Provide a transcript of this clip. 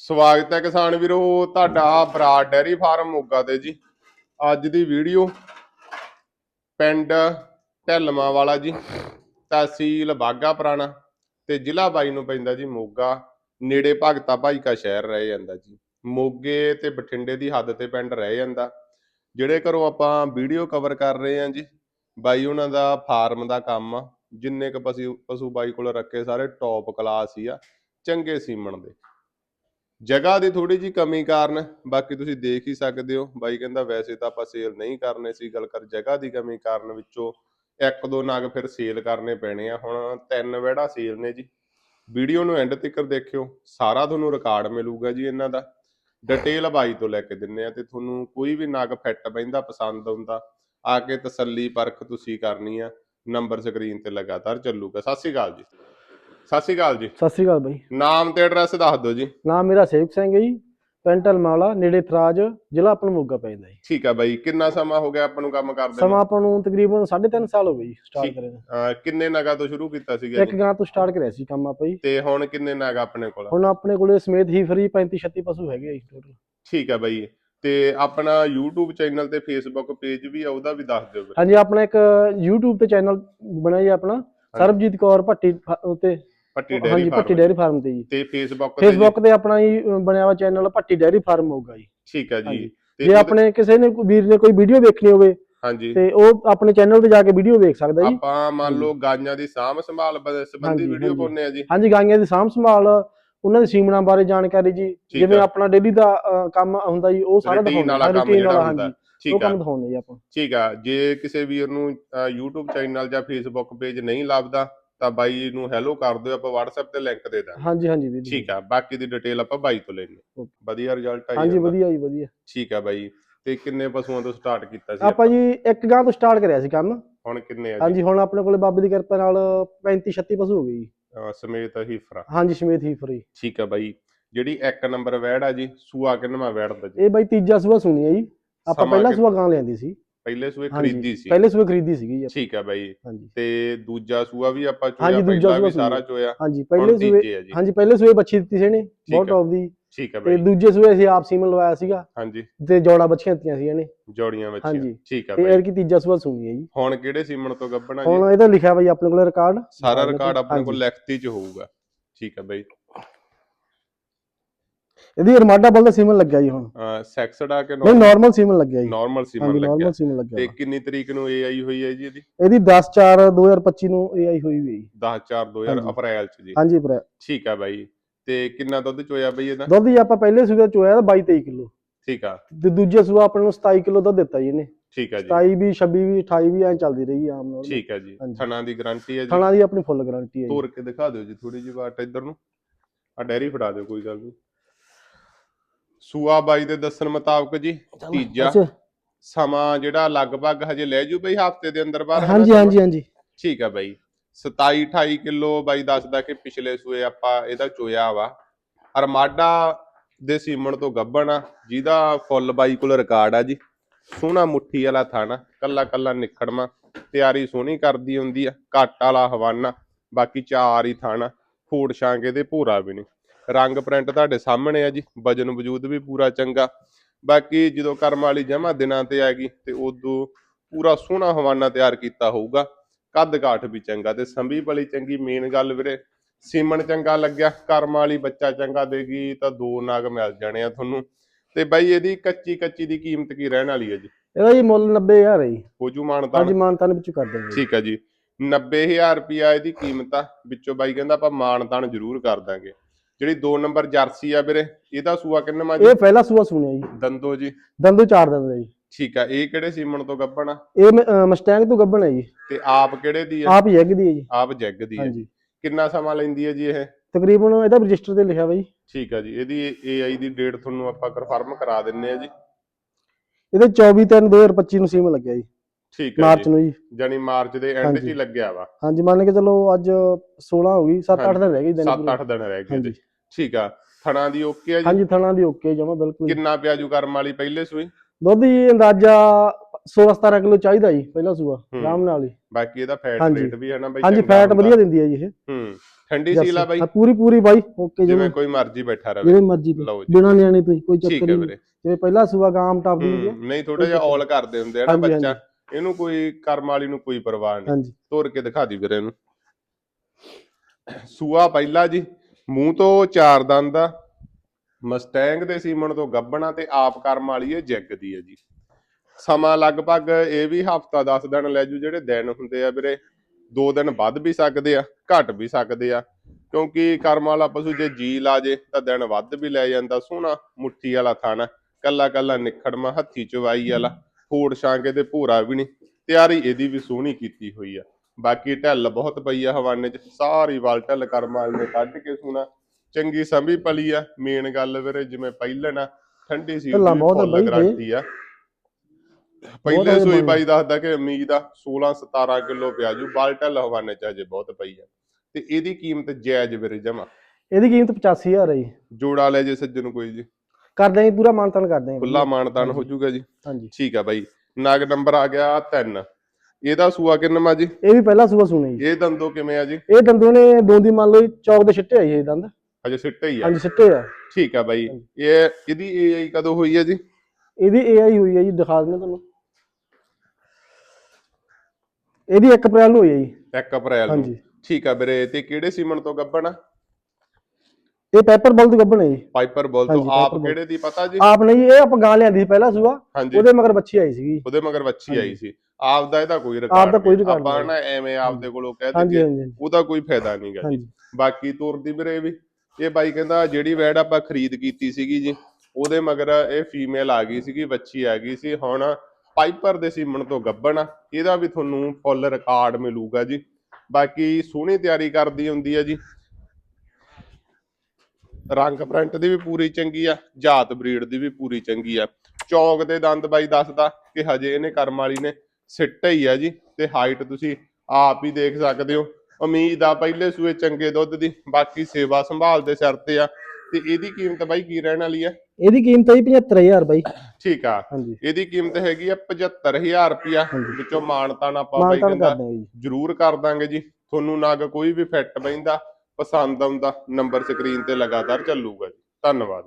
ਸਵਾਗਤ ਹੈ ਕਿਸਾਨ ਵੀਰੋ, ਤੁਹਾਡਾ ਬਰਾੜ ਡੈਰੀ ਫਾਰਮ ਮੋਗਾ ਤੇ ਜੀ। ਅੱਜ ਦੀ ਵੀਡੀਓ ਪਿੰਡ ਢਿਲਮਾ ਵਾਲਾ ਜੀ, ਤਹਿਸੀਲ ਬਾਗਾ ਪੁਰਾਣਾ ਤੇ ਜ਼ਿਲ੍ਹਾ ਬਾਈ ਨੂੰ ਪੈਂਦਾ ਜੀ ਮੋਗਾ, ਨੇੜੇ ਭਗਤਾ ਭਾਈ ਕਾ ਸ਼ਹਿਰ ਰਹਿ ਜਾਂਦਾ ਜੀ। ਮੋਗੇ ਤੇ ਬਠਿੰਡੇ ਦੀ ਹੱਦ ਤੇ ਪਿੰਡ ਰਹਿ ਜਾਂਦਾ। ਜਿਹੜੇ ਘਰੋਂ ਆਪਾਂ ਵੀਡੀਓ ਕਵਰ ਕਰ ਰਹੇ ਹਾਂ ਜੀ, ਬਾਈ ਉਹਨਾਂ ਦਾ ਫਾਰਮ ਦਾ ਕੰਮ ਆ, ਜਿੰਨੇ ਕ ਪਸ਼ੂ ਪਸ਼ੂ ਬਾਈ ਕੋਲ ਰੱਖੇ ਸਾਰੇ ਟੌਪ ਕਲਾਸ ਹੀ ਆ, ਚੰਗੇ ਸੀਮਣ ਦੇ। ਜਗ੍ਹਾ ਦੀ ਥੋੜੀ ਜੀ ਕਮੀ ਕਾਰਨ ਬਾਕੀ ਤੁਸੀਂ ਦੇਖ ਹੀ ਸਕਦੇ ਹੋ। ਬਾਈ ਕਹਿੰਦਾ ਵੈਸੇ ਤਾਂ ਆਪਾਂ ਸੇਲ ਨਹੀਂ ਕਰਨੇ ਸੀ, ਗੱਲ ਕਰ ਜਗ੍ਹਾ ਦੀ ਕਮੀ ਕਾਰਨ ਵਿੱਚੋਂ ਇੱਕ ਦੋ ਨਗ ਫਿਰ ਸੇਲ ਕਰਨੇ ਪੈਣੇ ਆ। ਹੁਣ ਤਿੰਨ ਵੜਾ ਸੇਲ ਨੇ ਜੀ। ਵੀਡੀਓ ਨੂੰ ਐਂਡ ਤੱਕ ਦੇਖਿਓ, ਸਾਰਾ ਤੁਹਾਨੂੰ ਰਿਕਾਰਡ ਮਿਲੂਗਾ ਜੀ ਇਹਨਾਂ ਦਾ। ਡਿਟੇਲ ਬਾਈ ਤੋਂ ਲੈ ਕੇ ਦਿੰਨੇ ਆ ਤੇ ਤੁਹਾਨੂੰ ਕੋਈ ਵੀ ਨਗ ਫਿੱਟ ਬੈਂਦਾ ਪਸੰਦ ਆਉਂਦਾ, ਆ ਕੇ ਤਸੱਲੀ ਪਰਖ ਤੁਸੀਂ ਕਰਨੀ ਆ। ਨੰਬਰ ਸਕਰੀਨ ਤੇ ਲਗਾਤਾਰ ਚੱਲੂਗਾ। ਸਤਿ ਸ਼੍ਰੀ ਅਕਾਲ ਜੀ। ਸਤਿ ਸ਼੍ਰੀ ਅਕਾਲ ਜੀ। ਸਤਿ ਸ੍ਰੀ ਅਕਾਲ ਬਾਈ। ਨਾਮ ਤੇ ਐਡਰੈਸ ਦੱਸ ਦਿਓ ਜੀ। ਨਾਮ ਮੇਰਾ ਸੇਵਕ ਸਿੰਘ ਹੈ ਜੀ ਪਿੰਡ ਢਲਮਾਲਾ ਨੇੜੇ ਥਰਾਜ ਜ਼ਿਲ੍ਹਾ ਆਪਣਾ ਮੋਗਾ ਪੈਂਦਾ ਜੀ। ਠੀਕ ਆ ਬਾਈ ਕਿੰਨਾ ਸਮਾਂ ਹੋ ਗਿਆ ਆਪਾਂ ਨੂੰ ਕੰਮ ਕਰਦੇ ਸਮਾਂ ਆਪਾਂ ਨੂੰ ਤਕਰੀਬਨ 3.5 ਸਾਲ ਹੋ ਗਏ ਜੀ ਸਟਾਰਟ। ਕਰੇ ਨੂੰ। ਅਹ ਕਿੰਨੇ ਨਗਾ ਤੋਂ ਸ਼ੁਰੂ ਕੀਤਾ ਸੀਗਾ ਇੱਕ ਜੀ? ਗਾਂ ਤੋਂ ਸਟਾਰਟ ਕਰਿਆ ਸੀ ਕੰਮ ਆਪਾਂ ਜੀ। ਤੇ ਹੁਣ ਕਿੰਨੇ ਨਗ ਆਪਣੇ ਕੋਲ? ਹੁਣ ਆਪਣੇ ਕੋਲੇ ਸਮੇਤ ਹੀ ਫਰੀ 35 36 ਪਸ਼ੂ ਹੈਗੇ ਆ ਜੀ ਟੋਟਲ ਠੀਕ ਆ ਬਾਈ ਤੇ ਆਪਣਾ YouTube ਚੈਨਲ ਤੇ Facebook ਪੇਜ ਵੀ ਆ ਉਹਦਾ ਵੀ ਦੱਸ ਦਿਓ। ਹਾਂਜੀ ਆਪਣਾ ਇੱਕ YouTube ਤੇ ਚੈਨਲ ਬਣਿਆ ਜੀ ਆਪਣਾ ਸਰਬਜੀਤ ਕੌਰ ਭੱਟੀ ਫ- ਉੱਤੇ ਪੱਟੀ ਡੇਰੀ ਹਾਂਜੀ ਭੱਟੀ ਡੇਅਰੀ ਫਾਰਮ ਤੇ ਜੀ। ਤੇ Facebook ਤੇ ਫੇਸਬੁੱਕ ਤੇ ਆਪਣਾ ਹੀ ਅ, ਬਣਿਆ ਵਾ ਚੈਨਲ ਭੱਟੀ ਡੇਅਰੀ ਫਾਰਮ ਹੋਊਗਾ ਜੀ। ਜੀ। ਠੀਕ ਆ ਜੀ। ਹਾਂਜੀ। ਤੇ ਜੇ ਉਹਦੇ- ਆਪਣੇ ਕਿਸੇ ਨੇ ਕੋਈ ਵੀਰ ਨੇ ਕੋਈ ਵੀਡੀਓ ਵੇਖਣੀ ਹੋਵੇ ਹਾਂਜੀ। ਤੇ ਉਹ ਆਪਣੇ ਚੈਨਲ ਤੇ ਜਾ ਕੇ ਵੀਡੀਓ ਵੇਖ ਸਕਦਾ ਜੀ। ਆਪਾਂ ਮੰਨ ਲਓ ਗਾਈਆਂ ਦੀ ਸਾਂਭ ਸੰਭਾਲ ਬ- ਸੰਬੰਧੀ ਹਾਂਜੀ, ਵੀਡੀਓ ਹਾਂਜੀ। ਪਾਉਂਦੇ ਆ ਜੀ। ਹਾਂਜੀ ਗਾਈਆਂ ਦੀ ਸਾਂਭ ਸੰਭਾਲ ਉਹਨਾਂ ਦੇ ਸੀਮਣਾ ਬਾਰੇ ਜਾਣਕਾਰੀ ਜੀ। ਜਿਵੇਂ ਆ। ਆਪਣਾ ਡੇਲੀ ਦਾ ਅ, ਕੰਮ ਹੁੰਦਾ ਜੀ ਉਹ ਸਾਰਾ ਦਿਖਾਉਂਦਾ ਵਾਲਾ ਕੰਮ ਜਿਹੜਾ ਵਾਲਾ, ਹੁੰਦਾ। ਹਾਂਜੀ, ਉਹ ਠੀਕ ਆ। ਕੰਮ ਦਿਖਾਉਂਦੇ ਜੀ ਆਪਾਂ। ਠੀਕ ਆ। ਜੇ ਕਿਸੇ ਵੀਰ ਨੂੰ ਅਹ, YouTube ਚੈਨਲ ਜਾਂ Facebook ਪੇਜ ਨਹੀਂ ਲੱਭਦਾ ਤਾਂ ਬਾਈ ਨੂੰ ਹੈਲੋ ਕਰ ਦਿਓ ਆਪਾਂ WhatsApp ਤੇ ਲਿੰਕ ਦੇ ਦਾਂਗੇ। ਹਾਂਜੀ ਹਾਂਜੀ ਵੀਰ ਜੀ। ਠੀਕ ਆ ਬਾਕੀ ਦੀ ਡਿਟੇਲ ਆਪਾਂ ਬਾਈ ਤੋਂ ਲੈਣੀ. ਵਧੀਆ ਰਿਜ਼ਲਟ ਆਈ ਹਾਂਜੀ। ਵਧੀਆ ਜੀ ਵਧੀਆ। ਠੀਕ ਆ ਬਾਈ ਤੇ ਕਿੰਨੇ ਪਸ਼ੂਆਂ ਤੋਂ ਸਟਾਰਟ ਕੀਤਾ ਸੀ ਆਪਾਂ ਜੀ ਇੱਕ ਗਾਂ ਤੋਂ ਸਟਾਰਟ ਕਰਿਆ ਸੀ ਕੰਮ। ਹੁਣ ਕਿੰਨੇ ਆ ਜੀ? ਹਾਂਜੀ ਹੁਣ ਆਪਣੇ ਕੋਲੇ ਬਾਬੇ ਦੀ ਕਿਰਪਾ ਨਾਲ 35 36 ਪਸ਼ੂ ਹੋ ਗਏ ਜੀ। ਸਮੇਤ ਹੀਫਰਾ। ਹਾਂਜੀ ਸਮੇਤ ਹੀ ਫਰੀ ਠੀਕ ਆ ਬਾਈ ਜਿਹੜੀ ਇੱਕ ਨੰਬਰ ਵੈੜ ਆ ਜੀ ਸੂਆ ਕਿੰਨਵਾਂ ਵੈੜ ਦਾ ਜੀ? ਇਹ ਬਾਈ ਤੀਜਾ ਸੂਆ ਸੁਣੀ ਹੈ ਜੀ। ਆਪਾਂ ਪਹਿਲਾ ਸੂਆ ਗਾਂ ਲਿਆਂਦੀ ਸੀ। ਪਹਿਲੇ ਸੂਏ ਹਾਂਜੀ, ਖਰੀਦੀ ਸੀ। ਪਹਿਲੇ ਸੂਆ ਖਰੀਦੀ ਸੀਗੀ ਜੀ ਆਪਾਂ। ਠੀਕ ਆ ਬਾਈ। ਹਾਂਜੀ। ਤੇ ਦੂਜਾ ਸੂਆ ਵੀ ਆਪਾਂ ਚੋਇਆ ਹਾਂਜੀ, ਦੂਜਾ ਪਹਿਲਾ ਵੀ ਸਾਰਾ ਸੂਆ। ਚੋਇਆ। ਹਾਂਜੀ ਹੁਣ ਪਹਿਲੇ ਸੂਏ ਤੀਜੇ ਆ ਜੀ। ਹਾਂਜੀ ਪਹਿਲੇ ਸੂਏ ਬੱਚੀ ਦਿੱਤੀ ਸੀ ਇਹਨੇ ਬਹੁਤ। ਟੌਪ ਦੀ। ਠੀਕ ਆ ਤੇ ਬਾਈ। ਦੂਜੇ ਸੂਏ ਅਸੀਂ ਆਪ ਸੀਮਨ ਲਵਾਇਆ ਸੀਗਾ। ਹਾਂਜੀ। ਤੇ ਜੋੜਾ ਬੱਚੀਆਂ ਦਿੱਤੀਆਂ ਸੀ ਇਹਨੇ। ਜੋੜੀਆਂ ਬੱਚੀਆਂ। ਹਾਂਜੀ। ਠੀਕ ਆ ਤੇ ਬਾਈ। ਇਹ ਕੀ ਤੀਜਾ ਸੂਆ ਸੁਣੀ ਹੈ ਜੀ। ਹੁਣ ਕਿਹੜੇ ਸੀਮਣ ਤੋਂ ਗੱਬਣਾ ਜੀ? ਹੁਣ ਇਹਦਾ ਲਿਖਿਆ ਬਾਈ ਆਪਣੇ ਕੋਲ ਰਿਕਾਰਡ ਸਾਰਾ। ਰਿਕਾਰਡ ਆਪਣੇ ਕੋਲ ਲਿਖਤੀ ਚ ਹੋਊਗਾ। ਠੀਕ ਆ ਬਾਈ। ਇਹਦੀ ਅਰਮਾਡਾ ਬਲ ਦਾ ਸੀਮਨ ਲੱਗਿਆ ਜੀ ਹੁਣ। ਸੈਕਸਡ ਆ ਕੇ ਨਹੀਂ ਨਾਰਮਲ ਸੀਮਨ ਲੱਗਿਆ ਜੀ। ਨਾਰਮਲ ਸੀਮਨ ਲੱਗਿਆ। ਨਾਰਮਲ ਸੀਮਨ ਤੇ ਲੱਗਿਆ ਕਿੰਨੀ ਤਰੀਕ ਨੂੰ ਇਹ ਆਈ ਹੋਈ ਹੈ ਜੀ ਇਹਦੀ? ਇਹਦੀ 10 4 2025 ਨੂੰ ਏਆਈ ਹੋਈ ਹੋਈ ਹੈ ਜੀ। 10 4 2000 ਹਾਂਜੀ। ਅਪ੍ਰੈਲ ਚ ਜੀ। ਹਾਂਜੀ ਭਰਾ ਠੀਕ ਆ ਬਾਈ। ਤੇ ਕਿੰਨਾ ਦੁੱਧ ਚੋਇਆ ਬਈ ਇਹਦਾ? ਦੁੱਧ ਜੀ ਆਪਾਂ ਪਹਿਲੇ ਸੂਏ ਚੋਇਆ ਤਾਂ 22 23 ਕਿਲੋ। ਠੀਕ ਆ। ਤੇ ਦੂਜੇ ਸੂਆ ਆਪਾਂ ਨੂੰ 27 ਕਿਲੋ ਦੁੱਧ ਦਿੱਤਾ ਜੀ ਇਹਨੇ। ਠੀਕ ਆ ਜੀ। 27 ਵੀ 26 ਵੀ 28 ਵੀ ਐਂ ਚੱਲਦੀ ਰਹੀ ਆਮ ਨਾਲ। ਠੀਕ ਆ ਜੀ। ਥਣਾ ਦੀ ਗਾਰੰਟੀ ਹੈ ਜੀ। ਥਣਾ ਦੀ ਆਪਣੀ ਫੁੱਲ ਗਾਰੰਟੀ ਹੈ ਜੀ। ਤੋਰ ਕੇ ਦਿਖਾ ਦਿਓ ਜੀ ਥੋੜੀ ਜਿਹੀ ਬਾਟ ਇੱਧਰ ਨੂੰ। ਆ ਡੈਰੀ ਫੜਾ ਦਿਓ ਕੋਈ ਗੱਲ ਨਹੀਂ ਸੂਆ ਬਾਈ ਦੇ ਦੱਸਣ ਮੁਤਾਬਕ ਜੀ ਤੀਜਾ। ਅੱਛਾ, ਸਮਾਂ ਜਿਹੜਾ ਲਗਭਗ ਹਜੇ ਲੈ ਜੂ ਬਈ ਹਫ਼ਤੇ ਦੇ ਅੰਦਰ ਬਾਹਰ ਹਾਂਜੀ ਹਾਂਜੀ ਹਾਂਜੀ। ਠੀਕ ਆ ਬਾਈ। 27 28 ਕਿਲੋ ਬਾਈ ਦੱਸਦਾ ਕਿ ਪਿਛਲੇ ਸੂਏ ਆਪਾਂ ਇਹਦਾ ਚੋਇਆ ਵਾ। ਅਰਮਾਡਾ ਦੇ ਸੀਮਣ ਤੋਂ ਗੱਬਣ ਆ ਜਿਹਦਾ ਫੁੱਲ ਬਾਈ ਕੋਲ ਰਿਕਾਰਡ ਆ ਜੀ। ਸੋਹਣਾ ਮੁੱਠੀ ਵਾਲਾ ਥਾਣਾ ਕੱਲਾ ਕੱਲਾ ਨਿਖੜਮਾ ਤਿਆਰੀ ਸੋਹਣੀ ਕਰਦੀ ਹੁੰਦੀ ਆ ਘੱਟ ਵਾਲਾ ਹਵਾਨਾ ਬਾਕੀ ਚਾਰ ਹੀ ਥਾਣਾ ਫੂੜ ਛਾਂਗੇ ਦੇ ਭੂਰਾ ਵੀ ਨਹੀਂ। ਰੰਗ ਪ੍ਰਿੰਟ ਤੁਹਾਡੇ ਸਾਹਮਣੇ ਆ ਜੀ ਵਜਨ ਵਜੂਦ ਵੀ ਪੂਰਾ ਚੰਗਾ। ਬਾਕੀ ਜਦੋਂ ਕਰਮ ਵਾਲੀ ਜਮਾ ਦਿਨਾਂ ਤੇ ਆ ਗਈ ਤੇ ਉਦੋਂ ਪੂਰਾ ਸੋਹਣਾ ਹਵਾਨਾ ਤਿਆਰ ਕੀਤਾ ਹੋਊਗਾ। ਕੱਦ ਕਾਠ ਵੀ ਚੰਗਾ ਤੇ ਸੰਭੀ ਬਲੀ ਚੰਗੀ ਮੇਨ ਗੱਲ ਵੀਰੇ ਸੀਮਨ ਚੰਗਾ ਲੱਗਿਆ ਕਰਮ ਵਾਲੀ ਬੱਚਾ ਚੰਗਾ ਦੇਗੀ ਤਾਂ ਦੋ ਨਾਗ ਮਿਲ ਜਾਣੇ ਆ ਤੁਹਾਨੂੰ। ਤੇ ਬਾਈ ਇਹਦੀ ਕੱਚੀ ਕੱਚੀ ਦੀ ਕੀਮਤ ਕੀ ਰਹਿਣ ਵਾਲੀ ਹੈ ਜੀ? ਇਹਦਾ ਜੀ ਮੁੱਲ 90000 ਹੈ ਜੀ। ਹੋਜੂ ਮਾਨਤਾ ਹਾਂਜੀ ਮਾਨਤਾਨ ਵਿੱਚ ਕਰ ਦੇਵਾਂਗੇ ਠੀਕ ਹੈ ਜੀ। 90000 ਰੁਪਿਆ ਇਹਦੀ ਕੀਮਤ ਆ। ਵਿੱਚੋਂ ਬਾਈ ਕਹਿੰਦਾ ਆਪਾਂ ਮਾਨਤਾਨ ਜ਼ਰੂਰ ਕਰ ਦਾਂਗੇ। ਜਿਹੜੀ 2 ਨੰਬਰ ਜਰਸੀ ਆ ਵੀਰੇ ਇਹਦਾ ਸੂਆ ਕਿੰਨਾ ਜੀ ਇਹ ਪਹਿਲਾ ਸੂਆ ਸੁਣਿਆ ਜੀ। ਦੰਦੋ ਜੀ। ਦੰਦੋ ਚਾਰ ਦਿਨ ਦਾ ਜੀ। ਠੀਕ ਆ ਇਹ ਕਿਹੜੇ ਸੀਮਨ ਤੋਂ ਗੱਬਣ ਆ? ਇਹ ਮ- ਮਸਟੈਂਗ ਤੋਂ ਗੱਬਣ ਹੈ ਜੀ। ਤੇ ਆਪ ਕਿਹੜੇ ਦੀ ਆ? ਆਪ ਹੀ ਹੈਗੀ ਦੀ ਹੈ ਜੀ। ਆਪ ਜੈਗ ਦੀ ਹੈ ਹਾਂਜੀ। ਕਿੰਨਾ ਸਮਾਂ ਲੈਂਦੀ ਹੈ ਜੀ ਇਹ? ਤਕਰੀਬਨ ਇਹਦਾ ਰਜਿਸਟਰ ਤੇ ਲਿਖਿਆ ਜੀ। ਠੀਕ ਆ ਜੀ ਇਹਦੀ ਏਆਈ ਦੀ ਡੇਟ ਤੁਹਾਨੂੰ ਆਪਾਂ ਕਨਫਰਮ ਕਰਾ ਦਿੰਨੇ ਆ ਜੀ। ਇਹਦੇ 24 3 2025 ਨੂੰ ਸੀਮਨ ਲੱਗਿਆ ਜੀ। ਠੀਕ ਆ ਮਾਰਚ ਨੂੰ ਜੀ। ਜਾਨੀ ਮਾਰਚ ਦੇ ਐਂਡ 'ਚ ਹੀ। ਲੱਗਿਆ ਵਾ। ਹਾਂਜੀ ਮੰਨ ਕੇ ਚਲੋ ਅੱਜ 16 ਹੋ ਗਈ 7 8 ਹਾਂਜੀ। ਦਿਨ ਰਹਿ ਗਏ ਦਿਨ 7-8 ਦਿਨ ਰਹਿ ਗਏ ਜੀ। ਠੀਕ ਆ ਥਣਾ ਦੀ ਓਕੇ ਆ ਜੀ? ਹਾਂਜੀ ਥਣਾ ਦੀ ਓਕੇ ਜਮਾ ਬਿਲਕੁਲ ਜੀ। ਕਿੰਨਾ ਪਿਆਜੂ ਕਰਮ ਵਾਲੀ ਪਹਿਲੇ ਸੂਈ ਦੁੱਧ ਜੀ ਅੰਦਾਜ਼ਾ 16 17 ਕਿਲੋ ਚਾਹੀਦਾ ਜੀ ਪਹਿਲਾ ਸੂਆ ਹੂੰ। ਆਰਾਮ ਨਾਲ ਹੀ। ਬਾਕੀ ਇਹਦਾ ਫੈਟ ਹਾਂਜੀ। ਰੇਟ ਵੀ ਹੈ ਨਾ ਬਈ ਹਾਂਜੀ ਚੰਗਾ ਫੈਟ ਹੁੰਦਾ। ਵਧੀਆ ਦਿੰਦੀ ਹੈ ਜੀ ਇਹ। ਹੂੰ ਠੰਡੀ ਸੀਲ ਆ ਬਾਈ? ਹਾਂ, ਪੂਰੀ ਪੂਰੀ ਬਾਈ ਓਕੇ ਜਿਵੇਂ ਜਿਵੇਂ ਕੋਈ ਮਰਜ਼ੀ ਬੈਠਾ ਰਵੇ। ਜਿਹੜੇ ਮਰਜ਼ੀ ਪਈ। ਲਓ ਜੀ। ਬਿਨਾਂ ਨਿਆਣੇ ਤੋਂ ਹੀ ਕੋਈ ਠੀਕ ਚੱਕਰ ਹੈ ਨਹੀਂ। ਵੀਰੇ। ਜਿਵੇਂ ਪਹਿਲਾ ਸੂਆ ਗਾਮ ਟੱਪ ਦੀ ਹੂੰ, ਨਹੀਂ ਥੋੜਾ ਜਿਹਾ ਔਲ ਕਰਦੇ ਹੁੰਦੇ ਆ ਨਾ ਹਾਂਜੀ, ਬੱਚਾ। ਇਹਨੂੰ ਕੋਈ ਕਰਮ ਵਾਲੀ ਨੂੰ ਕੋਈ ਪਰਵਾਹ ਨਹੀਂ। ਹਾਂਜੀ। ਤੋੜ ਕੇ ਦਿਖਾ ਦੀ ਵੀਰੇ ਇਹਨੂੰ। ਸੂਆ ਪਹਿਲਾ ਜੀ। ਮੂੰਹ ਤੋਂ ਚਾਰ ਦੰਦ ਆ ਮਸਟੈਂਗ ਦੇ ਸੀਮਣ ਤੋਂ ਗੱਬਣਾ ਤੇ ਆਪ ਕਰਮ ਵਾਲੀ ਇਹ ਜੈਗ ਦੀ ਹੈ ਜੀ। ਸਮਾਂ ਲਗਭਗ ਇਹ ਵੀ ਹਫਤਾ 10 ਦਿਨ ਲੈ ਜੂ, ਜਿਹੜੇ ਦਿਨ ਹੁੰਦੇ ਆ ਵੀਰੇ, ਦੋ ਦਿਨ ਵੱਧ ਵੀ ਸਕਦੇ ਆ, ਘਟ ਵੀ ਸਕਦੇ ਆ। ਕਿਉਂਕਿ ਕਰਮ ਵਾਲਾ ਪਸ਼ੂ ਜੇ ਜੀ ਲਾ ਜੇ, ਤਾਂ ਦਿਨ ਵੱਧ ਵੀ ਲੈ ਜਾਂਦਾ, ਸੋਹਣਾ ਮੁੱਠੀ ਵਾਲਾ ਥਾਣਾ, ਕੱਲਾ ਕੱਲਾ ਨਿਖੜਮਾ ਹੱਥੀ ਚਵਾਈ ਵਾਲਾ, ਫੋੜ ਛਾਂਗੇ ਤੇ ਭੂਰਾ ਵੀ ਨਹੀਂ, ਤਿਆਰੀ ਇਹਦੀ ਵੀ ਸੋਹਣੀ ਕੀਤੀ ਹੋਈ ਆ। ਬਾਕੀ ਢੱਲ ਬਹੁਤ ਪਈ ਆ ਹਵਾਨੇ 'ਚ ਸਾਰੀ ਵਾਲ ਢੱਲ ਕਰਮ ਵਾਲੇ ਨੇ ਕੱਢ ਕੇ ਸੋਹਣਾ ਚੰਗੀ ਸੰਭੀ ਪਲੀ ਆ ਮੇਨ ਗੱਲ ਵੀਰੇ ਜਿਵੇਂ ਪਹਿਲਣ ਆ ਠੰਡੀ ਸੀ ਬਹੁਤ ਆ। ਗਰੰਟੀ ਆ। ਪਹਿਲੇ ਸੂਈ। ਬਾਈ। ਦੱਸਦਾ ਕਿ ਉਮੀਦ ਆ 16 17 ਕਿਲੋ ਪਿਆ ਜੂ ਬਾਲ ਢੱਲ ਹਵਾਨੇ 'ਚ ਅਜੇ ਬਹੁਤ ਪਈ ਆ। ਤੇ ਇਹਦੀ ਕੀਮਤ ਜਾਇਜ਼ ਵੀਰੇ ਜਮਾ। ਇਹਦੀ ਕੀਮਤ 85000 ਹੈ ਜੀ। ਜੋੜਾ ਲੈ ਜੇ ਸੱਜਣ ਕੋਈ ਜੀ। ਕਰ ਦਾਂਗੇ ਪੂਰਾ ਮਾਨਤਨ ਕਰ ਦਾਂਗੇ ਖੁੱਲਾ ਮਾਨਤਾਨ ਹੋ ਜੂਗਾ ਜੀ। ਹਾਂਜੀ। ਠੀਕ ਆ ਬਾਈ। ਨਗ ਨੰਬਰ ਆ ਗਿਆ 3 ਇਹਦਾ ਸੂਆ ਕਿੰਨਾ ਜੀ? ਇਹ ਵੀ ਪਹਿਲਾ ਸੂਆ ਸੁਣੇ ਜੀ। ਇਹ ਦੰਦੋ ਕਿਵੇਂ ਆ ਜੀ? ਇਹ ਦੰਦੋਂ ਨੇ ਦੋਂਦੀ ਮੰਨ ਲਓ ਜੀ, ਚੌਕ ਦੇ ਛਿੱਟੇ ਆਈ ਇਹ ਦੰਦ। ਹਜੇ ਸਿੱਟੇ ਹੀ ਆ। ਹਾਂਜੀ ਛਿੱਟੇ ਆ। ਠੀਕ ਆ ਬਾਈ। ਇਹ ਇਹਦੀ ਏਆਈ ਕਦੋਂ ਹੋਈ ਹੈ ਜੀ? ਇਹਦੀ ਏਆਈ ਹੋਈ ਹੈ ਜੀ ਦਿਖਾ ਦਿੰਦੇ ਤੁਹਾਨੂੰ। ਇਹਦੀ 1 ਅਪ੍ਰੈਲ ਨੂੰ ਹੋਈ ਹੈ ਜੀ। 1 ਅਪ੍ਰੈਲ ਨੂੰ। ਹਾਂਜੀ। ਠੀਕ ਆ ਵੀਰੇ ਤੇ ਕਿਹੜੇ ਸੀਮਨ ਤੋਂ ਗੱਬਣ ਆ? ਇਹ ਪੈਪਰ ਬੋਲ ਤੋਂ ਗੱਭਣ ਹੈ ਜੀ। ਪਾਈਪਰ ਬੋਲ ਤੋਂ। ਹਾਂਜੀ, ਆਪ ਪਾਈਪਰ ਬੋਲ। ਕਿਹੜੇ ਦੀ ਪਤਾ ਜੀ? ਆਪ ਨਹੀਂ ਇਹ ਆਪਾਂ ਗਾਂ ਲਿਆਂਦੀ ਸੀ ਪਹਿਲਾ ਸੂਆ ਹਾਂਜੀ। ਉਹਦੇ ਮਗਰ ਬੱਚੀ ਆਈ ਸੀਗੀ। ਉਹਦੇ ਮਗਰ ਵੱਛੀ ਆਈ ਸੀ। ਆਪ ਦਾ ਇਹਦਾ ਕੋਈ ਆਪ ਰਿਕਾਰਡ ਦਾ ਕੋਈ record ਆਪਾਂ। ਨਾ ਐਵੇਂ ਆਪਦੇ ਕੋਲੋਂ ਕਹਿ ਦਈਏ ਉਹਦਾ ਕੋਈ ਫਾਇਦਾ ਨਹੀਂਗਾ ਬਾਕੀ ਤੁਰਦੀ ਵੀਰੇ ਵੀ। ਇਹ ਬਾਈ ਕਹਿੰਦਾ ਜਿਹੜੀ ਵੈੜ ਆਪਾਂ ਖਰੀਦ ਕੀਤੀ ਸੀਗੀ ਜੀ ਉਹਦੇ ਮਗਰ ਇਹ ਫੀਮੇਲ ਆ ਗਈ ਸੀਗੀ ਬੱਚੀ ਆ ਗਈ ਸੀ। ਹੁਣ ਪਾਈਪਰ ਦੇ ਸੀਮਨ ਤੋਂ ਗੱਬਣ ਇਹਦਾ ਵੀ ਤੁਹਾਨੂੰ ਫੁੱਲ ਰਿਕਾਰਡ ਮਿਲੂਗਾ ਜੀ। ਬਾਕੀ ਸੋਹਣੀ ਤਿਆਰੀ ਕਰਦੀ ਹੁੰਦੀ ਆ ਜੀ। ਰੰਗ ਪ੍ਰਿੰਟ ਦੀ ਵੀ ਪੂਰੀ ਚੰਗੀ ਆ ਜਾਤ ਬਰੀਡ ਦੀ ਵੀ ਪੂਰੀ ਚੰਗੀ ਆ। ਚੌਕ ਦੇ ਦੰਦ ਬਾਈ ਦੱਸਦਾ ਕਿ ਹਜੇ ਇਹਨੇ ਕਰਮ ਵਾਲੀ ਨੇ। ਸਿੱਟ ਹੀ ਆ ਜੀ ਤੇ ਹਾਈਟ ਤੁਸੀਂ ਆਪ ਹੀ ਦੇਖ ਸਕਦੇ ਹੋ। ਉਮੀਦ ਆ ਪਹਿਲੇ ਸੂਏ ਚੰਗੇ ਦੁੱਧ ਦੀ ਬਾਕੀ ਸੇਵਾ ਸੰਭਾਲ ਦੇ ਸਿਰ ਤੇ ਆ। ਤੇ ਇਹਦੀ ਕੀਮਤ ਬਾਈ ਕੀ ਰਹਿਣ ਵਾਲੀ ਆ? ਇਹਦੀ ਕੀਮਤ ਹੈ ਜੀ 75000 ਬਾਈ। ਠੀਕ ਆ। ਇਹਦੀ ਕੀਮਤ ਹੈਗੀ ਆ 75000 ਰੁਪਿਆ। ਵਿੱਚੋਂ ਮਾਨਤਾਨ ਆਪਾਂ ਬਾਈ ਕਹਿੰਦਾ ਜ਼ਰੂਰ ਕਰ ਦਾਂਗੇ ਜੀ। ਤੁਹਾਨੂੰ ਨਗ ਕੋਈ ਵੀ ਫਿੱਟ ਬੈਂਦਾ ਪਸੰਦ ਆਉਂਦਾ ਨੰਬਰ ਸਕਰੀਨ ਤੇ ਲਗਾਤਾਰ ਚੱਲੂਗਾ ਜੀ। ਧੰਨਵਾਦ।